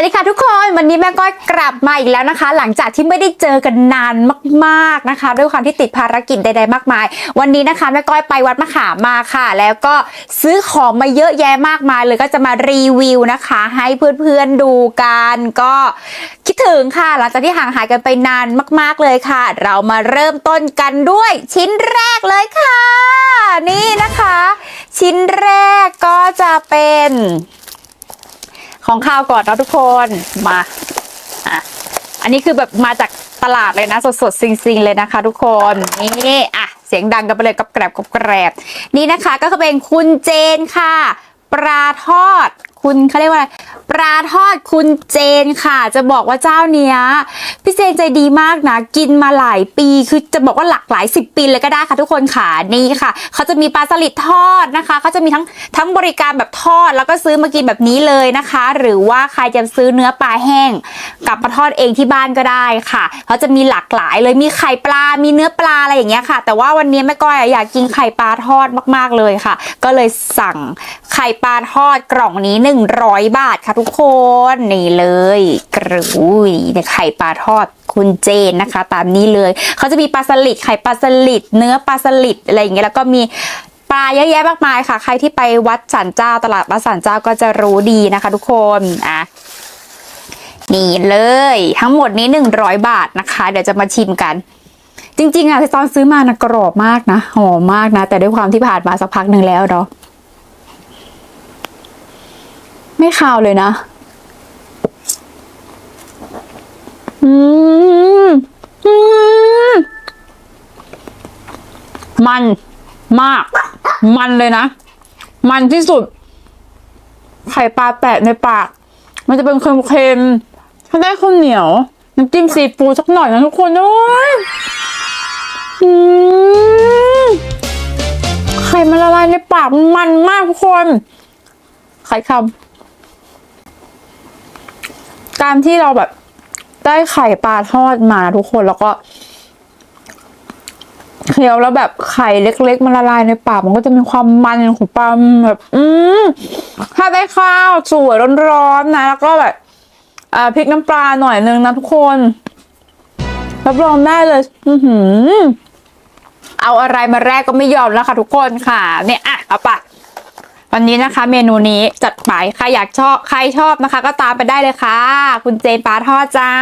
วัสดีค่ะทุกคนวันนี้แม่ก้อยกลับมาอีกแล้วนะคะ หลังจากที่ไม่ได้เจอกันนานมากๆนะคะ ด้วยความที่ติดภารกิจใดๆมากมาย วันนี้นะคะแม่ก้อยไปวัดมะขามมาค่ะ แล้วก็ซื้อของมาเยอะแยะมากมายเลยก็จะมารีวิวนะคะ ให้เพื่อนๆดูกันก็คิดถึงค่ะ หลังจากที่ห่างหายกันไปนานมาก ๆเลยค่ะ เรามาเริ่มต้นกันด้วยชิ้นแรกเลยค่ะ นี่นะคะ ชิ้นแรกก็จะเป็น ของข้าวก่อนนะทุกคนมาอะอันนี้คือแบบมาจากตลาดเลยนะ สดๆซิงๆเลยนะคะ ทุกคนนี่อะเสียงดังกันไปเลยกับแกรบกับแกรบนี่นะคะก็คือเป็นคุณเจนค่ะ ปลาทอด คุณเขาเรียกว่าปลาทอดคุณเจนค่ะ จะบอกว่าเจ้าเนี้ยพี่เจนใจดีมากนะ กินมาหลายปีคือจะบอกว่าหลักหลายสิบปีเลยก็ได้ค่ะทุกคนค่ะนี่ค่ะเขาจะมีปลาสลิดทอดนะคะเขาจะมีทั้งทั้งบริการแบบทอดแล้วก็ซื้อมากินแบบนี้เลยนะคะ หรือว่าใครจะซื้อเนื้อปลาแห้งกลับมาทอดเองที่บ้านก็ได้ค่ะเขาจะมีหลากหลายเลยมีไข่ปลา มีเนื้อปลาอะไรอย่างเงี้ยค่ะ แต่ว่าวันนี้แม่ก้อยอยากกินไข่ปลาทอดมาก ๆเลยค่ะ ก็เลยสั่งไข่ปลาทอดกล่องนี้ 100 บาทค่ะทุกคนนี่เลยกระอุ้ยเนี่ยไข่ปลาทอดคุณเจนนะคะ ตามนี้เลยเขาจะมีปลาสลิดไข่ปลาสลิดเนื้อปลาสลิดอะไรอย่างเงี้ยแล้วก็มีปลาเยอะแยะมากมายค่ะ ใครที่ไปวัดสันเจ้าตลาดวัดสันเจ้าก็จะรู้ดีนะคะทุกคนอะนี่เลยทั้งหมดนี้ 100 บาทนะคะ เดี๋ยวจะมาชิมกัน จริง ๆอะตอนซื้อมานะกรอบมากนะหอมมากนะ แต่ด้วยความที่ผ่านมาสักพักหนึ่งแล้วเนาะ ไม่คาวเลยนะ อืมอืมมันมาก มันเลยนะ มันที่สุด ไข่ปลาแปะในปาก มันจะเป็นเค็มๆถ้าได้ข้าวเหนียว น้ำจิ้มซีฟู้ดสักหน่อยนะทุกคนโอ้ยไข่มันละลายในปากมันมากทุกคน ไข่คำ การที่เราแบบได้ไข่ปลาทอดมาทุกคนแล้วก็เคี้ยวแล้วแบบไข่เล็ก ๆ มันละลายในปากมันก็จะมีความมันของปลาแบบ อืมถ้าได้ข้าวสวยร้อนๆนะ แล้วก็แบบอ่าพริกน้ำปลาหน่อยนึงนะทุกคนรับรองได้เลย อือหือ เอาอะไรมาแรกก็ไม่ยอมแล้วค่ะทุกคนค่ะ เนี่ยอะเอาไป วันนี้นะคะ เมนูนี้จัดไปใครอยากชอบใครชอบนะคะ ก็ตามไปได้เลยค่ะ คุณเจนปลาทอดจ้า